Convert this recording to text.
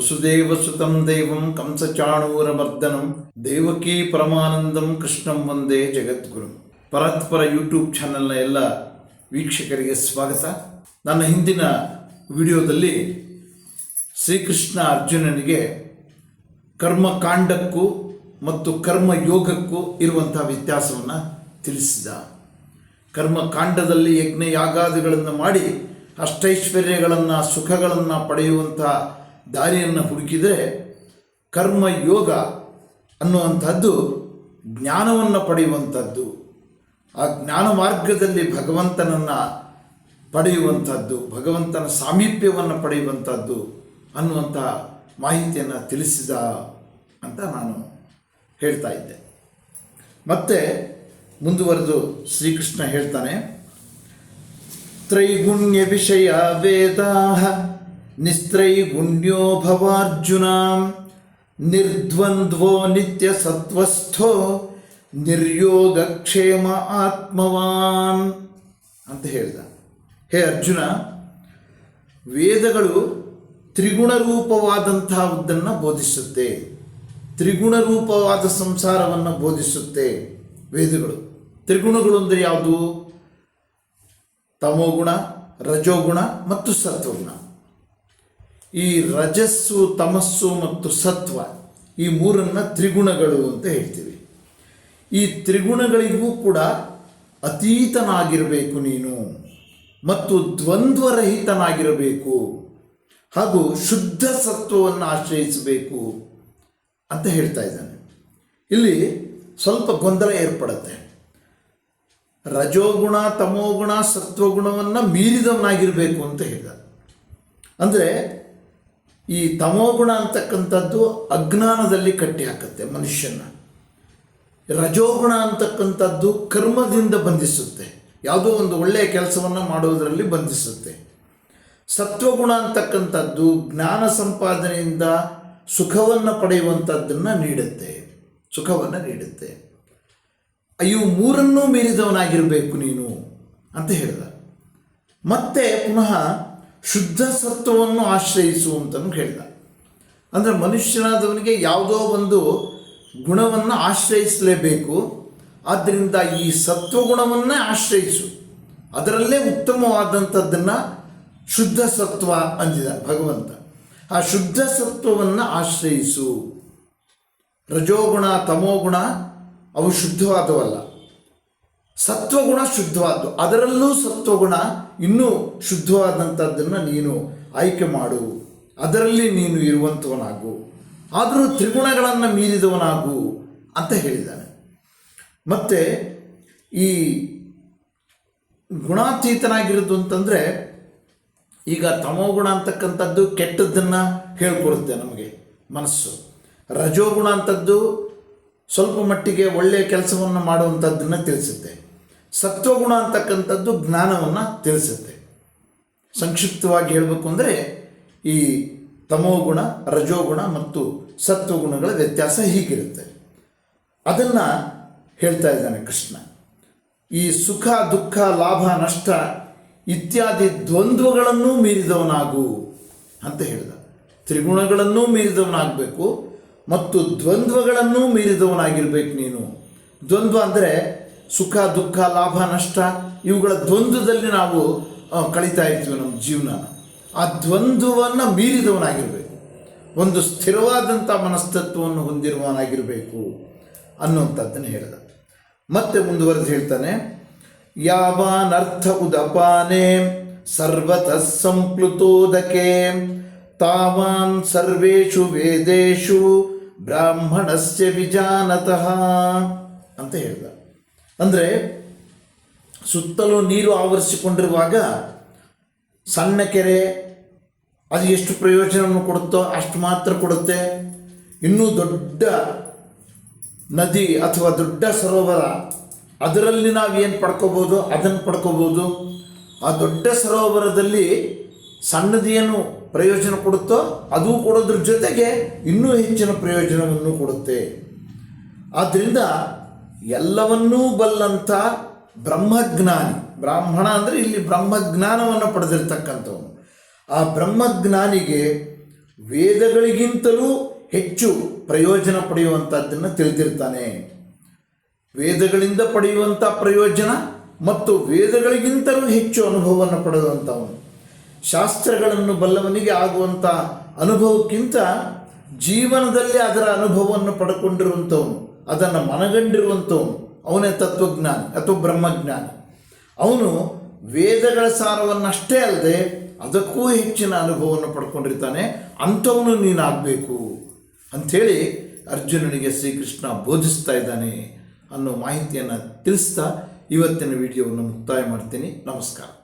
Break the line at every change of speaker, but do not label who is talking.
ವಸುದೇವಸುತಂ ದೇವಂ ಕಂಸಚಾಣೂರಮರ್ದನಂ ದೇವಕಿ ಪರಮಾನಂದಂ ಕೃಷ್ಣಂ ವಂದೇ ಜಗದ್ಗುರು. ಪರತ್ಪರ ಯೂಟ್ಯೂಬ್ ಚಾನೆಲ್ನ ಎಲ್ಲ ವೀಕ್ಷಕರಿಗೆ ಸ್ವಾಗತ. ನನ್ನ ಹಿಂದಿನ ವಿಡಿಯೋದಲ್ಲಿ ಶ್ರೀಕೃಷ್ಣ ಅರ್ಜುನನಿಗೆ ಕರ್ಮಕಾಂಡಕ್ಕೂ ಮತ್ತು ಕರ್ಮಯೋಗಕ್ಕೂ ಇರುವಂಥ ವ್ಯತ್ಯಾಸವನ್ನು ತಿಳಿಸಿದ. ಕರ್ಮಕಾಂಡದಲ್ಲಿ ಯಜ್ಞ ಯಾಗಾದಿಗಳನ್ನು ಮಾಡಿ ಅಷ್ಟೈಶ್ವರ್ಯಗಳನ್ನು, ಸುಖಗಳನ್ನು ಪಡೆಯುವಂಥ ದಾರಿಯನ್ನು ಹುಡುಕಿದರೆ ಕರ್ಮಯೋಗ ಅನ್ನುವಂಥದ್ದು ಜ್ಞಾನವನ್ನು ಪಡೆಯುವಂಥದ್ದು. ಆ ಜ್ಞಾನ ಮಾರ್ಗದಲ್ಲಿ ಭಗವಂತನನ್ನು ಪಡೆಯುವಂಥದ್ದು, ಭಗವಂತನ ಸಾಮೀಪ್ಯವನ್ನು ಪಡೆಯುವಂಥದ್ದು ಅನ್ನುವಂಥ ಮಾಹಿತಿಯನ್ನು ತಿಳಿಸಿದ ಅಂತ ನಾನು ಹೇಳ್ತಾ ಇದ್ದೆ. ಮತ್ತೆ ಮುಂದುವರೆದು ಶ್ರೀಕೃಷ್ಣ ಹೇಳ್ತಾನೆ ತ್ರೈಗುಣ್ಯ ವಿಷಯ ವೇದಾ ನಿಸ್ತ್ರೈಗುಣ್ಯೋ ಭವಾರ್ಜುನ ನಿರ್ದ್ವಂದ್ವೋ ನಿತ್ಯ ಸತ್ವಸ್ಥೋ ನಿರ್ಯೋಗಕ್ಷೇಮ ಆತ್ಮವಾನ್ ಅಂತ ಹೇಳಿದ. ಹೇ ಅರ್ಜುನ, ವೇದಗಳು ತ್ರಿಗುಣರೂಪವಾದಂತಹದ್ದನ್ನು ಬೋಧಿಸುತ್ತೆ. ತ್ರಿಗುಣರೂಪವಾದ ಸಂಸಾರವನ್ನು ಬೋಧಿಸುತ್ತೆ ವೇದಗಳು. ತ್ರಿಗುಣಗಳು ಅಂದರೆ ಯಾವುದು? ತಮೋಗುಣ, ರಜೋಗುಣ ಮತ್ತು ಸತ್ವಗುಣ. ಈ ರಜಸ್ಸು, ತಮಸ್ಸು ಮತ್ತು ಸತ್ವ ಈ ಮೂರನ್ನು ತ್ರಿಗುಣಗಳು ಅಂತ ಹೇಳ್ತೀವಿ. ಈ ತ್ರಿಗುಣಗಳಿಗೂ ಕೂಡ ಅತೀತನಾಗಿರಬೇಕು ನೀನು ಮತ್ತು ದ್ವಂದ್ವರಹಿತನಾಗಿರಬೇಕು ಹಾಗೂ ಶುದ್ಧ ಸತ್ವವನ್ನು ಆಶ್ರಯಿಸಬೇಕು ಅಂತ ಹೇಳ್ತಾ ಇದ್ದಾನೆ. ಇಲ್ಲಿ ಸ್ವಲ್ಪ ಗೊಂದಲ ಏರ್ಪಡುತ್ತೆ. ರಜೋಗುಣ, ತಮೋಗುಣ, ಸತ್ವಗುಣವನ್ನು ಮೀರಿದವನಾಗಿರಬೇಕು ಅಂತ ಹೇಳಿದ. ಅಂದರೆ ಈ ತಮೋಗುಣ ಅಂತಕ್ಕಂಥದ್ದು ಅಜ್ಞಾನದಲ್ಲಿ ಕಟ್ಟಿ ಹಾಕುತ್ತೆ ಮನುಷ್ಯನ ರಜೋಗುಣ ಅಂತಕ್ಕಂಥದ್ದು ಕರ್ಮದಿಂದ ಬಂಧಿಸುತ್ತೆ. ಯಾವುದೋ ಒಂದು ಒಳ್ಳೆಯ ಕೆಲಸವನ್ನು ಮಾಡುವುದರಲ್ಲಿ ಬಂಧಿಸುತ್ತೆ. ಸತ್ವಗುಣ ಅಂತಕ್ಕಂಥದ್ದು ಜ್ಞಾನ ಸಂಪಾದನೆಯಿಂದ ಸುಖವನ್ನು ಪಡೆಯುವಂಥದ್ದನ್ನು ನೀಡುತ್ತೆ. ಸುಖವನ್ನು ನೀಡುತ್ತೆ. ಅಯ್ಯೋ, ಮೂರನ್ನೂ ಮೀರಿದವನಾಗಿರಬೇಕು ನೀನು ಅಂತ ಹೇಳಿದ. ಮತ್ತೆ ಪುನಃ ಶುದ್ಧ ಸತ್ವವನ್ನು ಆಶ್ರಯಿಸು ಅಂತಲೂ ಹೇಳಿದ. ಅಂದರೆ ಮನುಷ್ಯನಾದವನಿಗೆ ಯಾವುದೋ ಒಂದು ಗುಣವನ್ನು ಆಶ್ರಯಿಸಲೇಬೇಕು. ಆದ್ದರಿಂದ ಈ ಸತ್ವಗುಣವನ್ನೇ ಆಶ್ರಯಿಸು. ಅದರಲ್ಲೇ ಉತ್ತಮವಾದಂಥದ್ದನ್ನು ಶುದ್ಧ ಸತ್ವ ಅಂದಿದ ಭಗವಂತ. ಆ ಶುದ್ಧ ಸತ್ವವನ್ನು ಆಶ್ರಯಿಸು. ರಜೋಗುಣ, ತಮೋಗುಣ, ಅವು ಶುದ್ಧವಾದವಲ್ಲ. ಸತ್ವಗುಣ ಶುದ್ಧವಾದ್ದು. ಅದರಲ್ಲೂ ಸತ್ವಗುಣ ಇನ್ನೂ ಶುದ್ಧವಾದಂಥದ್ದನ್ನು ನೀನು ಆಯ್ಕೆ ಮಾಡು. ಅದರಲ್ಲಿ ನೀನು ಇರುವಂಥವನಾಗು ಆದರೂ ತ್ರಿಗುಣಗಳನ್ನು ಮೀರಿದವನಾಗು ಅಂತ ಹೇಳಿದ್ದಾನೆ. ಮತ್ತು ಈ ಗುಣಾತೀತನಾಗಿರೋದು ಅಂತಂದರೆ ಈಗ ತಮೋಗುಣ ಅಂತಕ್ಕಂಥದ್ದು ಕೆಟ್ಟದ್ದನ್ನು ಹೇಳ್ಕೊಡುತ್ತೆ ನಮಗೆ ಮನಸ್ಸು. ರಜೋಗುಣ ಅಂತದ್ದು ಸ್ವಲ್ಪ ಮಟ್ಟಿಗೆ ಒಳ್ಳೆಯ ಕೆಲಸವನ್ನು ಮಾಡುವಂಥದ್ದನ್ನು ತಿಳಿಸುತ್ತೆ. ಸತ್ವಗುಣ ಅಂತಕ್ಕಂಥದ್ದು ಜ್ಞಾನವನ್ನು ತಿಳಿಸುತ್ತೆ. ಸಂಕ್ಷಿಪ್ತವಾಗಿ ಹೇಳಬೇಕು ಅಂದರೆ ಈ ತಮೋಗುಣ, ರಜೋಗುಣ ಮತ್ತು ಸತ್ವಗುಣಗಳ ವ್ಯತ್ಯಾಸ ಹೀಗಿರುತ್ತೆ. ಅದನ್ನು ಹೇಳ್ತಾ ಇದ್ದಾನೆ ಕೃಷ್ಣ. ಈ ಸುಖ, ದುಃಖ, ಲಾಭ, ನಷ್ಟ ಇತ್ಯಾದಿ ದ್ವಂದ್ವಗಳನ್ನೂ ಮೀರಿದವನಾಗು ಅಂತ ಹೇಳಿದ. ತ್ರಿಗುಣಗಳನ್ನೂ ಮೀರಿದವನಾಗಬೇಕು ಮತ್ತು ದ್ವಂದ್ವಗಳನ್ನೂ ಮೀರಿದವನಾಗಿರ್ಬೇಕು ನೀನು. ದ್ವಂದ್ವ ಅಂದರೆ ಸುಖ, ದುಃಖ, ಲಾಭ, ನಷ್ಟ ಇವುಗಳ ದ್ವಂದ್ವದಲ್ಲಿ ನಾವು ಕಳೀತಾ ಇರ್ತೀವಿ ನಮ್ಮ ಜೀವನ. ಆ ದ್ವಂದ್ವವನ್ನು ಮೀರಿದವನಾಗಿರಬೇಕು. ಒಂದು ಸ್ಥಿರವಾದಂಥ ಮನಸ್ತತ್ವವನ್ನು ಹೊಂದಿರುವವನಾಗಿರಬೇಕು ಅನ್ನುವಂಥದ್ದನ್ನು ಹೇಳಿದ. ಮತ್ತೆ ಮುಂದುವರೆದು ಹೇಳ್ತಾನೆ, ಯಾವಾನರ್ಥ ಉದಪಾನೆ ಸರ್ವತ ಸಂಪ್ಲುತೋದಕೆ ತಾವಾನ್ ಸರ್ವೇಷು ವೇದೇಶು ಬ್ರಾಹ್ಮಣಸ್ಯ ವಿಜಾನತಃ ಅಂತ ಹೇಳ್ದ. ಅಂದರೆ ಸುತ್ತಲೂ ನೀರು ಆವರಿಸಿಕೊಂಡಿರುವಾಗ ಸಣ್ಣ ಕೆರೆ, ಅದು ಎಷ್ಟು ಪ್ರಯೋಜನವನ್ನು ಕೊಡುತ್ತೋ ಅಷ್ಟು ಮಾತ್ರ ಕೊಡುತ್ತೆ. ಇನ್ನೂ ದೊಡ್ಡ ನದಿ ಅಥವಾ ದೊಡ್ಡ ಸರೋವರ, ಅದರಲ್ಲಿ ನಾವು ಏನು ಪಡ್ಕೋಬೋದು, ಅದನ್ನು ಪಡ್ಕೋಬೋದು. ಆ ದೊಡ್ಡ ಸರೋವರದಲ್ಲಿ ಸಣ್ಣದೇನು ಪ್ರಯೋಜನ ಕೊಡುತ್ತೋ, ಅದು ಕೊಡೋದ್ರ ಜೊತೆಗೆ ಇನ್ನೂ ಹೆಚ್ಚಿನ ಪ್ರಯೋಜನವನ್ನು ಕೊಡುತ್ತೆ. ಆದ್ದರಿಂದ ಎಲ್ಲವನ್ನೂ ಬಲ್ಲಂಥ ಬ್ರಹ್ಮಜ್ಞಾನಿ. ಬ್ರಾಹ್ಮಣ ಅಂದರೆ ಇಲ್ಲಿ ಬ್ರಹ್ಮಜ್ಞಾನವನ್ನು ಪಡೆದಿರ್ತಕ್ಕಂಥವನು. ಆ ಬ್ರಹ್ಮಜ್ಞಾನಿಗೆ ವೇದಗಳಿಗಿಂತಲೂ ಹೆಚ್ಚು ಪ್ರಯೋಜನ ಪಡೆಯುವಂಥದ್ದನ್ನು ತಿಳಿದಿರ್ತಾನೆ. ವೇದಗಳಿಂದ ಪಡೆಯುವಂಥ ಪ್ರಯೋಜನ ಮತ್ತು ವೇದಗಳಿಗಿಂತಲೂ ಹೆಚ್ಚು ಅನುಭವವನ್ನು ಪಡೆದಂಥವನು. ಶಾಸ್ತ್ರಗಳನ್ನು ಬಲ್ಲವನಿಗೆ ಆಗುವಂಥ ಅನುಭವಕ್ಕಿಂತ ಜೀವನದಲ್ಲಿ ಅದರ ಅನುಭವವನ್ನು ಪಡ್ಕೊಂಡಿರುವಂಥವನು. ಅದನ್ನು ಮನಗಂಡಿರುವಂಥವನು ಅವನೇ ತತ್ವಜ್ಞಾನಿ, ಅಥವಾ ಬ್ರಹ್ಮಜ್ಞಾನಿ. ಅವನು ವೇದಗಳ ಸಾರವನ್ನಷ್ಟೇ ಅಲ್ಲದೆ ಅದಕ್ಕೂ ಹೆಚ್ಚಿನ ಅನುಭವವನ್ನು ಪಡ್ಕೊಂಡಿರ್ತಾನೆ. ಅಂಥವನು ನೀನಾಗಬೇಕು ಅಂಥೇಳಿ ಅರ್ಜುನನಿಗೆ ಶ್ರೀಕೃಷ್ಣ ಬೋಧಿಸ್ತಾ ಇದ್ದಾನೆ ಅನ್ನೋ ಮಾಹಿತಿಯನ್ನು ತಿಳಿಸ್ತಾ ಇವತ್ತಿನ ವಿಡಿಯೋವನ್ನು ಮುಕ್ತಾಯ ಮಾಡ್ತೀನಿ. ನಮಸ್ಕಾರ.